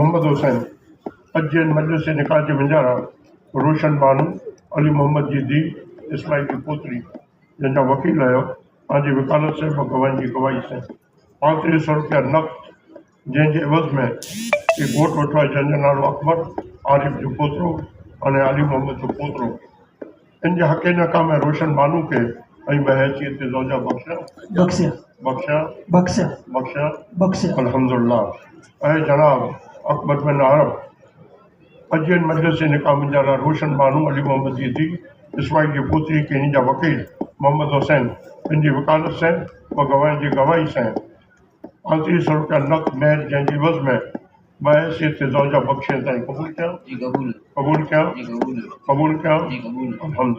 मोहम्मद हुसैन अॼु इन मजलिस निकाह जे मंझारा रोशन बानू अली मोहम्मद जी धीउ इस्माइल जी पोतरी जंहिंजा वकील पंहिंजी वकालत से भगवान जी गवाही से पंटीह सौ रुपया नक़द जंहिंजे एवज़ में ही घोट वठो आहे नालो अकबर आरिफ जो पोतिरो अली मोहम्मद जो पोतिरो इन जे हक़ में रोशन बानू खे ऐं बहैसियत ज़ौजा ऐं जनाब अकबर बिन मजलिस जे रोशन बानू अली मोहम्मद जी धीउ इस्माइल जी पोतरी हिन जा वकील मोहम्मद हुसैन इन जी वकालत से ॿ गवाहनि जी गवाही से। पंटीह सौ रुपया नक़द महर जंहिंजी एवज़ में बहैसियत ते ज़ौजा बख़्शिया ताईं क़बूल क्या कबूल। कया कबूल। क्या कबूल। अलहम्दुलिल्लाह